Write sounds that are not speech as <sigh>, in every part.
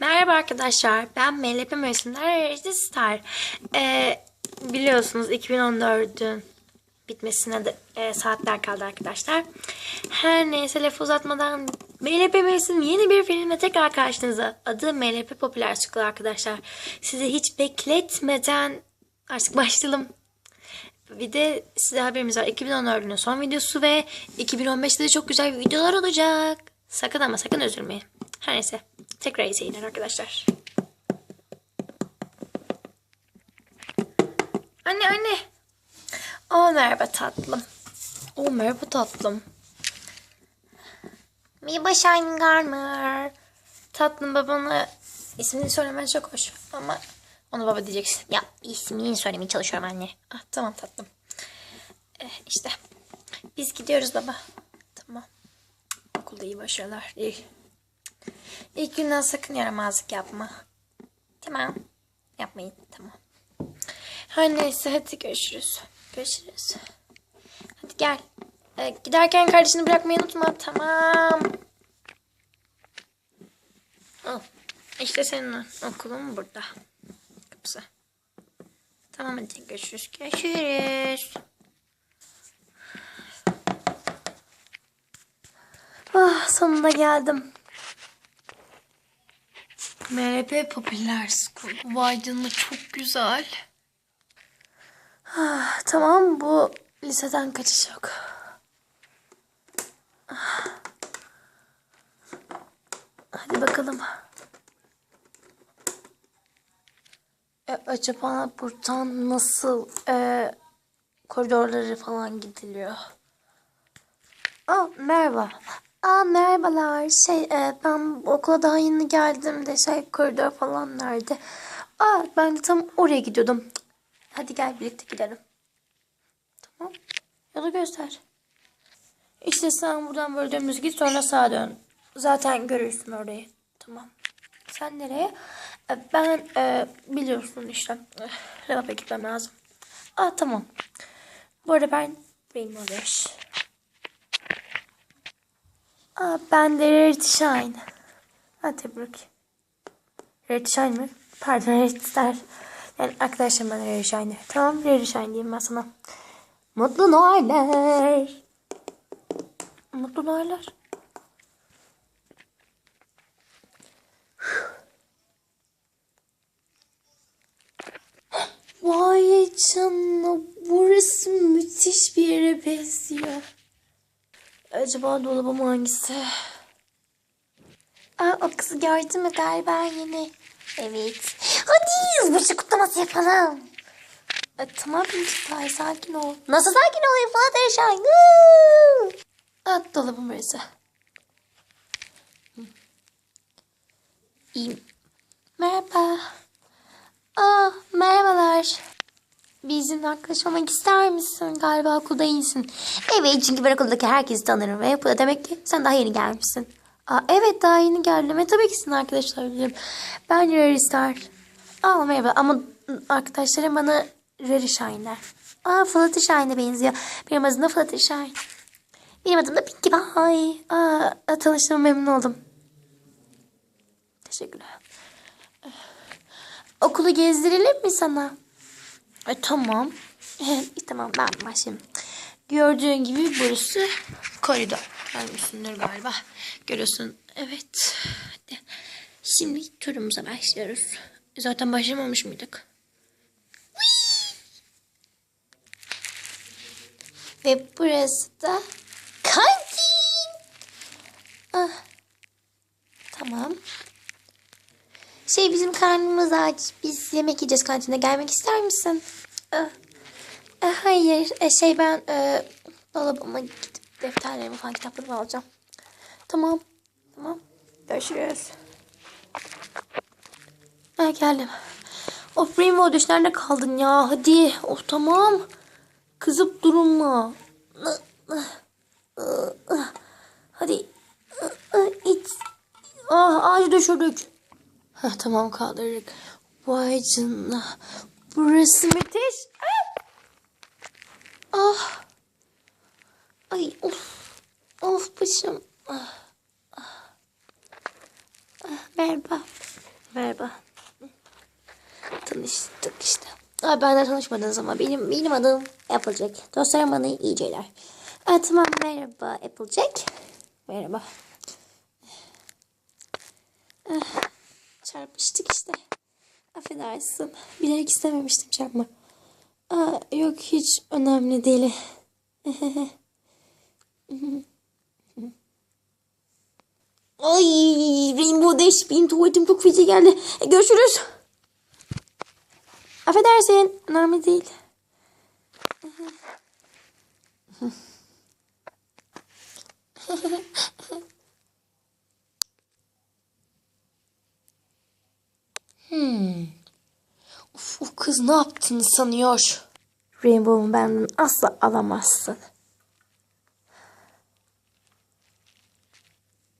Merhaba arkadaşlar. Ben MLP Mevsimler Star. Ee, biliyorsunuz 2014'ün bitmesine de e, saatler kaldı arkadaşlar. Her neyse lafı uzatmadan MLP Mevsim yeni bir filmle tekrar karşınıza. Adı MLP Popüler School arkadaşlar. Sizi hiç bekletmeden artık <laughs> başlayalım. Bir de size haberimiz var. 2014'ün son videosu ve 2015'te de çok güzel videolar olacak. Sakın ama sakın üzülmeyin. Her neyse. Tekrar seyirler arkadaşlar. Anne anne. Aa merhaba tatlım. Oo merhaba tatlım. Merhaba Shining Armor. Tatlım babana ismini söylemen çok hoş ama onu baba diyeceksin. Ya ismini söylemeye çalışıyorum anne. Ah tamam tatlım. Eh, işte biz gidiyoruz baba. Tamam. Okulda iyi başarılar. İyi. İlk günden sakın yaramazlık yapma. Tamam. Yapmayın. Tamam. Her neyse hadi görüşürüz. Görüşürüz. Hadi gel. Ee, giderken kardeşini bırakmayı unutma. Tamam. Al. İşte senin okulun burada. Kapısı. Tamam hadi görüşürüz. Görüşürüz. Ah sonunda geldim. MRP Popüler School. Vay canına çok güzel. Ah, tamam bu liseden kaçış yok. Ah. Hadi bakalım. E, acaba buradan nasıl e, koridorları falan gidiliyor? Aa, merhaba. Aa, merhabalar. Şey, e, ben okula daha yeni geldim de şey koridor falan nerede? Aa, ben de tam oraya gidiyordum. Hadi gel birlikte gidelim. Tamam. Yolu göster. İşte sen buradan böyle git sonra sağa dön. Zaten görürsün orayı. Tamam. Sen nereye? E, Ben e, biliyorsun işte. Lavaboya gitmem lazım. Aa tamam. Bu arada ben benim alış. Aa, ben de Rarity Shine. Ha tebrik. Rarity Shine mi? Pardon Rarity Star. Yani arkadaşlarım bana Rarity Shine. Tamam Rarity Shine diyeyim ben sana. Mutlu Noeller. Mutlu Noeller. Vay canına burası müthiş bir yere benziyor. Acaba dolabım hangisi? Aa, o kızı gördün mü galiba yine? Evet. Hadi yılbaşı kutlaması yapalım. E, tamam Pinkie sakin ol. Nasıl sakin olayım Fluttershy? At dolabım burası. İyiyim. Merhaba. Aa, merhabalar. Bizimle arkadaş olmak ister misin? Galiba okulda iyisin. Evet çünkü ben okuldaki herkesi tanırım ve bu da demek ki sen daha yeni gelmişsin. Aa, evet daha yeni geldim ve tabii ki sizin arkadaşlar bilirim. Ben Rary Star. Aa merhaba ama arkadaşlarım bana Rary Shine der. Aa Fluttershy'ne benziyor. Benim adım da Fluttershy. Benim adım da Pinkie Pie. Aa tanıştığıma memnun oldum. Teşekkürler. Okulu gezdirelim mi sana? E, tamam. E, <laughs> tamam ben başlayayım. Gördüğün gibi burası koridor. Görmüşsündür galiba. Görüyorsun. Evet. Hadi. Şimdi turumuza başlıyoruz. Zaten başlamamış mıydık? Ve burası da kantin. Ah. Tamam. Şey bizim karnımız aç. Biz yemek yiyeceğiz kantinde. Gelmek ister misin? E, hayır. E, şey ben e, dolabıma gidip defterlerimi falan kitaplarımı alacağım. Tamam. Tamam. Görüşürüz. Ha, geldim. Of Rainbow Dash nerede kaldın ya? Hadi. Of tamam. Kızıp durma. Hadi. İç. Ah ağacı düşürdük. Heh, tamam kaldırdık. Vay canına. Burası müthiş. Ah. ah. Ay of. Of başım. Ah. Ah. Ah, merhaba. Merhaba. Tanıştık işte. Aa, benden tanışmadınız ama benim benim adım Applejack. Dostlarım bana iyi geceler. Aa, tamam merhaba Applejack. Merhaba. Ah, çarpıştık işte. Affedersin. Bilerek istememiştim çarpma. Aa, yok hiç önemli değil. <laughs> Ay Rainbow Dash benim tuvaletim çok feci geldi. E, Görüşürüz. Affedersin. Önemli değil. <laughs> hmm. Uf, o kız ne yaptığını sanıyor. Rainbow'u benden asla alamazsın.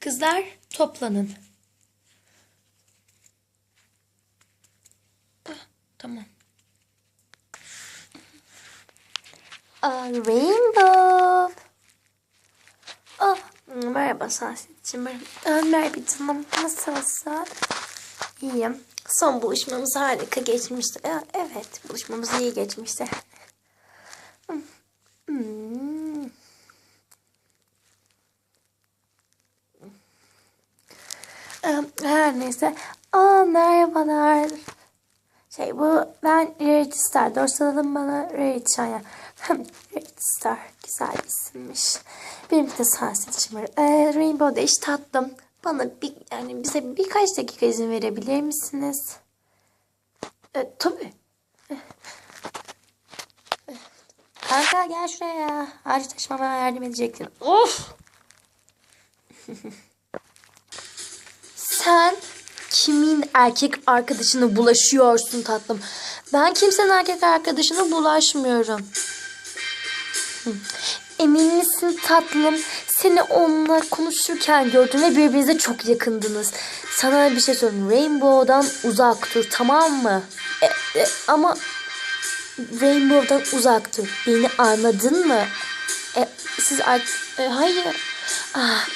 Kızlar toplanın. Ah, tamam. Aa, Rainbow. Oh, merhaba Sansit'ciğim. Aa, merhaba canım. Nasılsın? İyiyim. Son buluşmamız harika geçmişti. Evet, buluşmamız iyi geçmişti. Ee, Her neyse. Aa merhabalar. Şey bu ben Rarity Star. Dorsalalım bana Rarity Shine. Rarity Star. Güzel isimmiş. Benim de Sunset Shimmer. Ee, Rainbow Dash tatlım. Bana bir, yani bize birkaç dakika izin verebilir misiniz? Ee, tabii. Kanka gel şuraya. Ağacı taşımama yardım edecektin. Of! Sen kimin erkek arkadaşına bulaşıyorsun tatlım? Ben kimsenin erkek arkadaşına bulaşmıyorum. Emin misin tatlım? Seni onunla konuşurken gördüm ve birbirinize çok yakındınız. Sana bir şey söyleyeyim. Rainbow'dan uzak dur tamam mı? E, e, ama Rainbow'dan uzak dur. Beni anladın mı? E, siz e, hayır. Ah,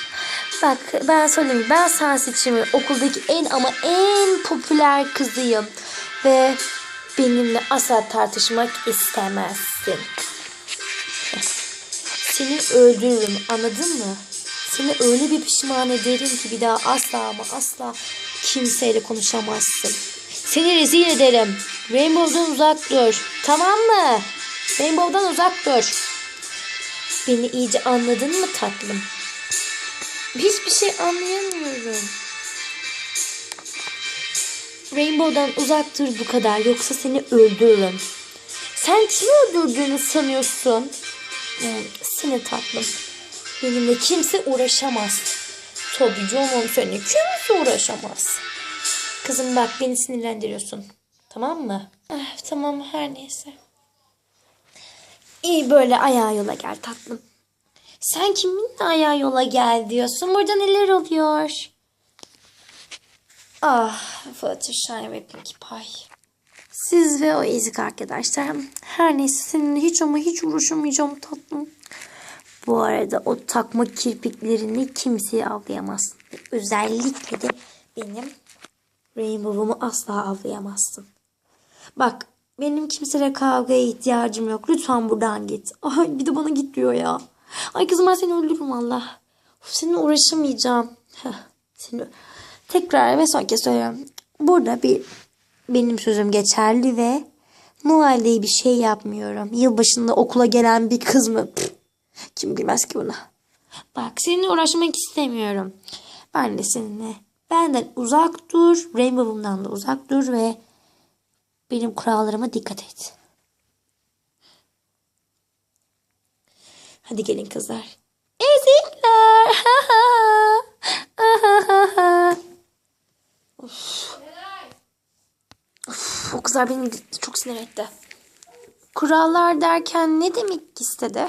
bak ben söyleyeyim. Ben sen seçimi okuldaki en ama en popüler kızıyım. Ve benimle asla tartışmak istemezsin. Seni öldürürüm anladın mı? Seni öyle bir pişman ederim ki bir daha asla ama asla kimseyle konuşamazsın. Seni rezil ederim. Rainbow'dan uzak dur. Tamam mı? Rainbow'dan uzak dur. Beni iyice anladın mı tatlım? Hiçbir şey anlayamıyorum. Rainbow'dan uzak dur bu kadar yoksa seni öldürürüm. Sen kimi öldürdüğünü sanıyorsun? Seni tatlım. Benimle kimse uğraşamaz. Tabii canım seni kimse uğraşamaz. Kızım bak beni sinirlendiriyorsun. Tamam mı? Ah, tamam her neyse. İyi böyle ayağa yola gel tatlım. Sen kiminle ayağa yola gel diyorsun? Burada neler oluyor? Ah Fluttershy ve Pinkie Pie. Siz ve o ezik arkadaşlar. Her neyse seninle hiç ama hiç uğraşamayacağım tatlım. Bu arada o takma kirpiklerini kimseye avlayamazsın. Özellikle de benim Rainbow'umu asla avlayamazsın. Bak benim kimseyle kavgaya ihtiyacım yok. Lütfen buradan git. Ay bir de bana git diyor ya. Ay kızım ben seni öldürürüm Allah. Seninle uğraşamayacağım. Heh, seni tekrar ve son kez söylüyorum. Burada bir benim sözüm geçerli ve Noel'de bir şey yapmıyorum. Yılbaşında okula gelen bir kız mı? Pff, kim bilmez ki buna. Bak seninle uğraşmak istemiyorum. Ben de seninle. Benden uzak dur. Rainbow'umdan da uzak dur ve benim kurallarıma dikkat et. Hadi gelin kızlar. Ezikler. of. of. O kızlar beni çok sinir etti. Kurallar derken ne demek istedi?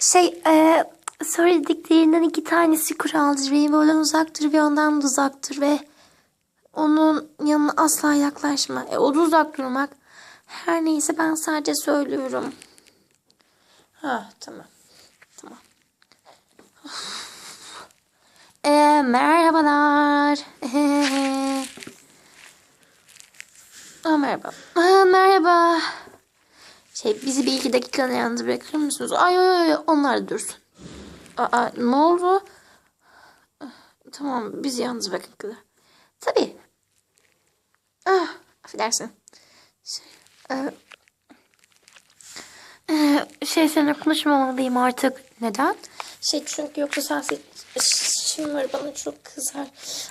Şey, e, söylediklerinden iki tanesi kuraldır. Rainbow'dan uzaktır ve ondan da uzaktır ve onun yanına asla yaklaşma. E, o da uzak durmak. Her neyse ben sadece söylüyorum. Ha tamam. Tamam. E, merhabalar. <laughs> Aa, merhaba. Aa, merhaba. Şey bizi bir iki dakikalığına yalnız bırakır mısınız? Ay ay ay onlar dursun. Aa, ne oldu? Tamam bizi yalnız bırakın kızı. Tabii. Ah, affedersin. Şey, e, e, şey seninle konuşmamalıyım artık. Neden? Şey çünkü yoksa şimdi var bana çok kızar.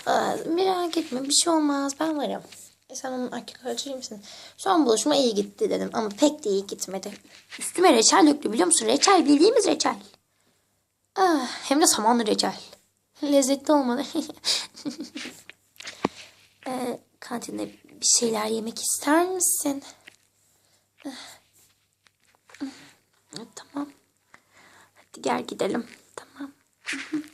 Aa, merak etme bir şey olmaz ben varım. E, sen onun erkek arkadaşı? Son buluşma iyi gitti dedim ama pek de iyi gitmedi. Üstüme reçel döktü biliyor musun? Reçel bildiğimiz reçel. Ah, hem de samanlı reçel. <laughs> Lezzetli olmadı. Ee, <laughs> kantinde bir şeyler yemek ister misin? Eh, Tamam. Hadi gel gidelim. <laughs>